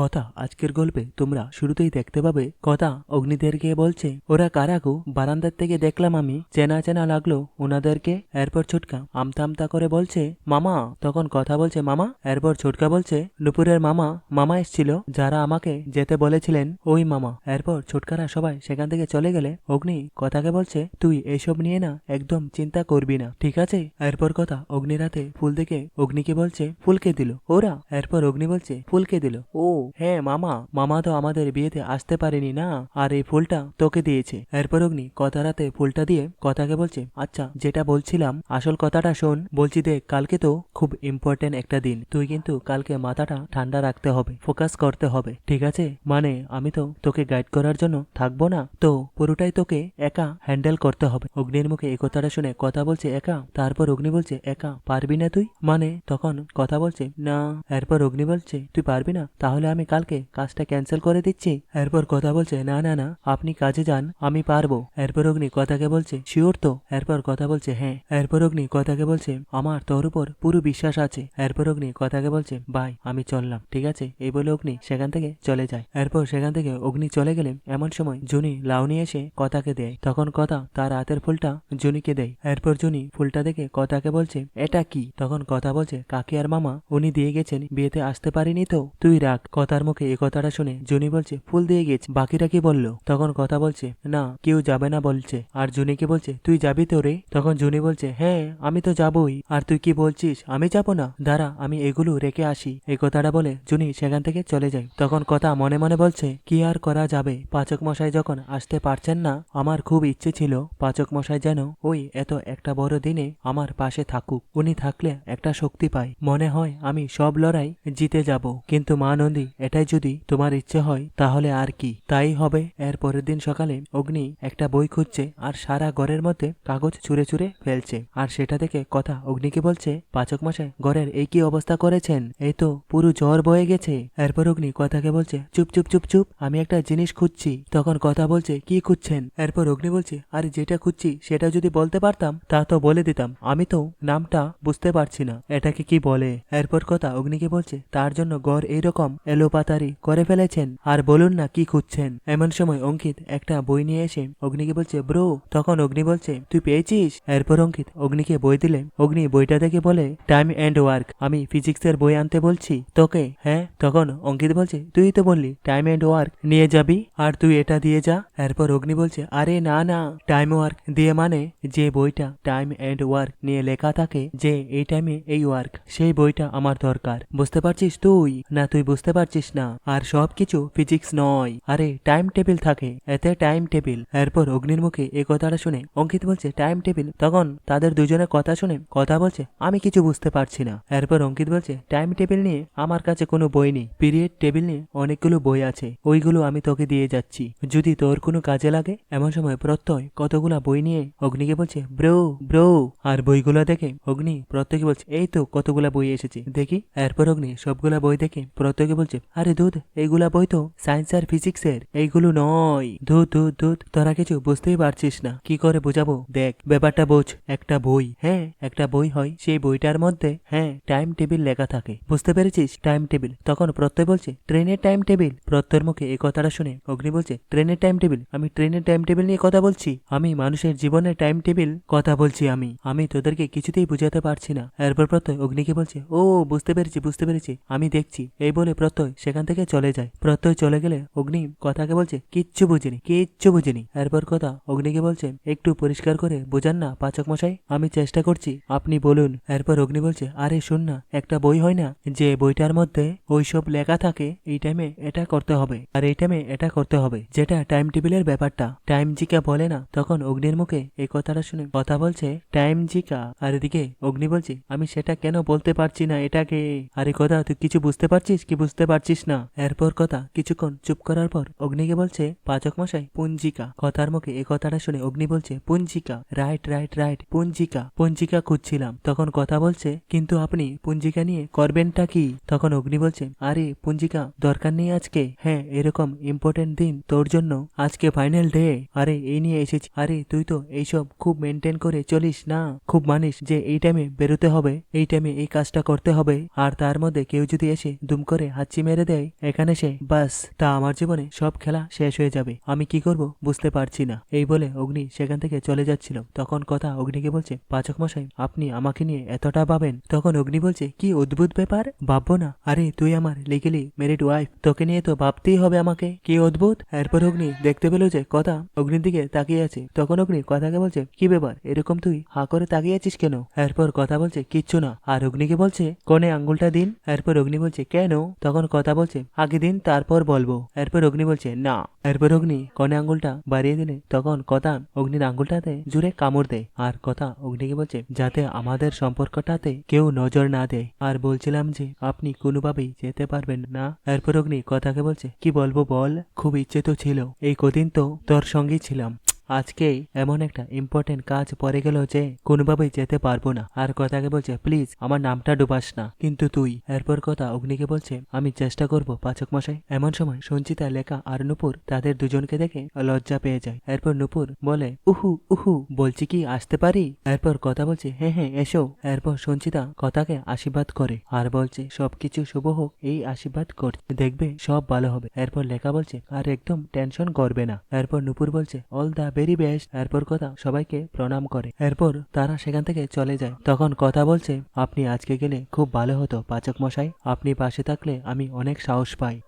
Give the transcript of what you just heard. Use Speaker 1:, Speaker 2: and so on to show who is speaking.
Speaker 1: কথা আজকের গল্পে তোমরা শুরুতেই দেখতে পাবে। কথা অগ্নিদেরকে বলছে, ওরা কারাগু বারান্দার থেকে দেখলাম আমি। চেনা চেনা লাগল ওনাদেরকে এরপর ছোটকা আমতা আমতা করে বলছে, মামা। তখন কথা বলছে, মামা? এরপর ছোটকা বলছে, নুপুরের মামা মামা এসছিল। যারা আমাকে যেতে বলেছিলেন, ওই মামা। এরপর ছোটকারা সবাই সেখান থেকে চলে গেলে অগ্নি কথাকে বলছে, তুই এসব নিয়ে না একদম চিন্তা করবি না, ঠিক আছে? এরপর কথা অগ্নি রাতে ফুল দেখে অগ্নিকে বলছে ফুলকে দিল? ওরা? এরপর অগ্নি বলছে ফুলকে দিল? ও হ্যাঁ মামা। মামা তো আমাদের বিয়েতে আসতে পারেনি না। আর এই ফুলটা তোকে দিয়েছে। এরপর অগ্নি কথা রাতে ফুলটা দিয়ে কথাকে বলছে আচ্ছা যেটা বলছিলাম, আসল কথাটা শোন। বলছি দেখ কালকে তো খুব ইম্পর্টেন্ট একটা দিন। তুই কিন্তু কালকে মাথাটা ঠান্ডা রাখতে হবে ফোকাস করতে হবে। ঠিক আছে? মানে আমি তো তোকে গাইড করার জন্য থাকব না। তো, পুরোটাই তোকে একা হ্যান্ডেল করতে হবে। অগ্নির মুখে এই কথাটা শুনে কথা বলছে একা। তারপর অগ্নি বলছে, একা পারবি না তুই? মানে তখন কথা বলছে, না। এরপর অগ্নি বলছে, তুই পারবি না? তাহলে আমি কালকে কাজটা ক্যান্সেল করে দিচ্ছি। এরপর কথা বলছে, না না না, আপনি কাজে যান, আমি পারব। এরপর অগ্নি কথাকে বলছে, শিওর তো? এরপর কথা বলছে হ্যাঁ। এরপর অগ্নি কথাকে বলছে, আমার তোর উপর পুরো বিশ্বাস আছে। এরপর অগ্নি কথাকে বলছে, বাই, আমি চললাম, ঠিক আছে? এই বলে অগ্নি সেখান থেকে চলে যায়। এরপর সেখান থেকে অগ্নি চলে গেলে এমন সময় জুনি লাউনি এসে কথাকে দেয়। তখন কথা তার হাতের ফুলটা জুনিকে দেয়। এরপর জুনি ফুলটা দেখে কথাকে বলছে, এটা কি? তখন কথা বলছে, কাকি আর মামা, উনি দিয়ে গেছেন, বিয়েতে আসতে পারিনি তো? তুই রাখ কথার মুখে এ কথাটা শুনে জুনি বলছে, ফুল দিয়ে গেছে। বাকিরা কি বলল? তখন কথা বলছে, না, কেউ যাবে না, বলছে। আর জুনিকে বলছে, তুই যাবি তো রে? তখন জুনি বলছে হ্যাঁ আমি তো যাবই। আর তুই কি বলছিস? আমি যাব না। দাঁড়া, আমি এগুলো রেখে আসি। এই কথাটা বলে জুনি সেখান থেকে চলে যায়। তখন কথা মনে মনে বলছে, কি আর করা যাবে? পাচক মশাই যখন আসতে পারছেন না, আমার খুব ইচ্ছে ছিল পাচক মশাই যেন ওই এত একটা বড় দিনে আমার পাশে থাকুক। উনি থাকলে একটা শক্তি পাই। মনে হয় আমি সব লড়াই জিতে যাব। কিন্তু মা নন্দী এটাই যদি তোমার ইচ্ছে হয়, তাহলে আর কি? তাই হবে। এর পরের দিন সকালে অগ্নি একটা বই খুঁজছে আর সারা ঘরের মধ্যে কাগজ ছুঁড়ে ছুঁড়ে ফেলছে। আর সেটা দেখে কথা অগ্নিকে বলছে, পাচক মশাই, ঘরের এই কি অবস্থা করেছেন? এই তো পুরো জ্বর বয়ে গেছে। এরপর অগ্নি কথাকে বলছে, চুপ চুপ চুপ চুপ, আমি একটা জিনিস খুঁজছি। তখন কথা বলছে, কি খুঁজছেন? এরপর অগ্নি বলছে, আরে, যেটা খুঁজছি, সেটা যদি বলতে পারতাম, তা তো বলে দিতাম। আমি তো নামটা বুঝতে পারছি না। এটাকে কি বলে? এরপর কথা অগ্নিকে বলছে, তার জন্য গড় এইরকম এলোপাতারি করে ফেলেছেন আর বলুন না কি খুঁজছেন। এমন সময় অঙ্কিত একটা বই নিয়ে এসে অগ্নিকে বলছে, ব্রো, তখন অগ্নি বলছে, তুই পেয়েছিস? এরপর অঙ্কিত অগ্নিকে বই দিলে। অগ্নি বইটা দেখে বলে টাইম এন্ড ওয়ার্ক আমি ফিজিক্সের বই আনতে বলছি। তোকে? হ্যাঁ? তখন অঙ্কিত বলছে, তুই তো বললি টাইম এন্ড ওয়ার্ক নিয়ে যাবি? আর তুই এটা দিয়ে যা? এরপর অগ্নি বলছে, আরে না না টাইম ওয়ার্ক দিয়ে মানে যে বইটা টাইম এন্ড ওয়ার্ক নিয়ে লেখা থাকে যে এই টাইমে এই ওয়ার্ক সেই বইটা আমার দরকার। বুঝতে পারছিস তুই? না, তুই বুঝতে পারছিস না। আর সব কিছু ফিজিক্স নয়। আরে টাইম টেবিল থাকে। এতে টাইম টেবিল এরপর অগ্নির মুখে এ কথাটা শুনে অঙ্কিত বলছে টাইম টেবিল তখন তাদের দুজনের কথা শুনে কথা বলছে, আমি কিছু বুঝতে পারছি না। এরপর অঙ্কিত বলছে টাইম টেবিল নিয়ে আমার কাছে কোনো বই নেই। পিরিয়ড টেবিল নিয়ে অনেকগুলো বই আছে। ওইগুলো আমি তোকে দিয়ে যাচ্ছি। যদি তোর কোনো কাজে লাগে, এমন সময় প্রত্যয় কতগুলা বই নিয়ে অগ্নিকে বলছে ব্রো ব্রো আর বইগুলো দেখে অগ্নি প্রত্যেকে বলছে, এই তো কতগুলা বই এসেছে, দেখি। এরপর অগ্নি সবগুলা বই দেখে প্রত্যেকে বলছে আরে দুধ, এইগুলা বই তো সায়েন্স আর ফিজিক্সের এইগুলো নয়। দুধ দুধ দুধ, তোরা কিছু বুঝতেই পারছিস না। কি করে বোঝাবো? দেখ, ব্যাপারটা বোঝ। একটা বই হ্যাঁ একটা বই হয়, সেই বইটার মধ্যে হ্যাঁ টাইম টেবিল লেখা থাকে। বুঝতে পেরেছিস? টাইম টেবিল তখন প্রত্যয় বলছে ট্রেনের টাইম টেবিল প্রত্যয়ের মুখে এই কথাটা শুনে অগ্নি বলছে ট্রেনের টাইম টেবিল আমি ট্রেনের টাইম টেবিল নিয়ে কথা বলছি? আমি মানুষের জীবনের টাইম টেবিল কথা বলছি আমি। আমি তোদেরকে কিছুতেই বুঝাতে পারছি না। এরপর প্রত্যয় অগ্নিকে বলছে, ও, বুঝতে পেরেছি বুঝতে পেরেছি। আমি দেখছি। এই বলে প্রত্যয় সেখান থেকে চলে যায়। প্রত্যয় চলে গেলে অগ্নি কথাকে বলছে, কিচ্ছু বুঝিনি কিচ্ছু বুঝিনি। এরপর কথা অগ্নিকে বলছে, একটু পরিষ্কার করে বোঝান না পাচক মশাই, আমি চেষ্টা করছি, আপনি বলুন। এরপর অগ্নি বলছে, আরে শুন না, একটা বই হয় না, যে বইটার মধ্যে ওইসব লেখা থাকে, এই টাইমে এটা করতে হবে, আর এই টাইমে এটা করতে হবে। যেটা টাইম টেবিলের ব্যাপারটা। টাইম জিকা বলে না, তখন অগ্নির মুখে এই কথাটা শুনে কথা বলছে টাইম জিকা আর এদিকে অগ্নি বলছে, আমি সেটা কেন বলতে পারছি না, এটাকে, আরে কথা তুই কিছু বুঝতে পারছিস? কি বুঝতে পারছিস? না? এরপর কথা, কিছুক্ষণ চুপ করার পর অগ্নিকে বলছে, পাচক মশাই, পুঞ্জিকা। কথার মুখে এই কথাটা শুনে অগ্নি বলছে, পুঞ্জিকা, রাইট রাইট রাইট, পুঞ্জিকা পুঞ্জিকা খুঁজছিলাম। তখন কথা বলছে, কিন্তু আপনি পুঞ্জিকা নিয়ে করবেনটা কি? তখন অগ্নি বলছে, আরে, পুঞ্জিকা, দরকার নেই আজকে। হ্যাঁ এরকম ইম্পর্টেন্ট দিন তোর জন্য আজকে ফাইনাল ডে আরে, এই নিয়ে এসেছি। আরে, তুই তো এইসব খুব মেনটেন করে চলিস না? খুব মানিস যে এই টাইমে বেরোতে হবে, এই টাইমে এই কাজটা করতে হবে। আর তার মধ্যে কেউ যদি এসে দুম করে হাঁচি মেরে দেয়। এখানে সে, বাস, তা আমার জীবনে সব খেলা শেষ হয়ে যাবে। আমি কি করব বুঝতে পারছি না। এই বলে অগ্নি সেখান থেকে চলে যাচ্ছিল। তখন কথা অগ্নিকে বলছে, পাচক মশাই, আপনি আমাকে নিয়ে এতটা ভাবেন? তখন অগ্নি বলছে, কি অদ্ভুত ব্যাপার? ভাববো না। আরে, তুই আমার লিগেলি মেরিড ওয়াইফ তোকে নিয়ে তো ভাবতেই হবে আমাকে। কি অদ্ভুত? এরপর অগ্নি দেখতে পেল যে কথা অগ্নির দিকে তাকিয়ে আছে। তখন অগ্নি কথাকে বলছে, কি ব্যাপার? এরকম তুই হা করে তাকিয়ে আছিস কেন? এরপর কথা বলছে, কিচ্ছু না। আর অগ্নিকে বলছে, কোনে আঙ্গুলটা দিন? এরপর অগ্নি বলছে, কেন? তখন কথা বলছে। আগে দিন, তারপর বলব। এরপর অগ্নি বলছে, না। এরপর অগ্নি কনে আঙ্গুলটা বাড়িয়ে দিলে। তখন কথা অগ্নির আঙ্গুলটাতে জুড়ে কামড় দেয়। আর কথা অগ্নিকে বলছে, যাতে আমাদের সম্পর্কটাতে কেউ নজর না দেয়। আর বলছিলাম যে, আপনি কোনোভাবেই যেতে পারবেন না। এরপর অগ্নি কথাকে বলছে, কি বলব বল? খুব ইচ্ছে তো ছিল। এই কদিন তো তোর সঙ্গেই ছিলাম। আজকে এমন একটা ইম্পর্টেন্ট কাজ পড়ে গেল যে কোনোভাবেই যেতে পারব না। আর কথাকে বলছে, প্লিজ, আমার নামটা ডুবাস না। কিন্তু তুই, এরপর কথা অগ্নিকে বলছে, আমি চেষ্টা করব, পাচক মশাই। এমন সময় সঞ্চিতা, লেখা আর নুপুর তাদের দুজনকে দেখে লজ্জা পেয়ে যায়। এরপর নুপুর বলে, উহু উহু, বলছি কি আসতে পারি? এরপর কথা বলছে হ্যাঁ হ্যাঁ এসো। এরপর সঞ্চিতা কথাকে আশীর্বাদ করে আর বলছে, সবকিছু শুভ হোক, এই আশীর্বাদ কর, দেখবে সব ভালো হবে। এরপর লেখা বলছে, আর একদম টেনশন করবে না। এরপর নুপুর বলছে অল দা ভেরি বেস্ট এরপর কথা সবাইকে প্রণাম করে। এরপর তারা সেখান থেকে চলে যায়। তখন কথা বলছে, আপনি আজকে গেলে খুব ভালো হতো, পাচক মশাই। আপনি পাশে থাকলে আমি অনেক সাহস পাই।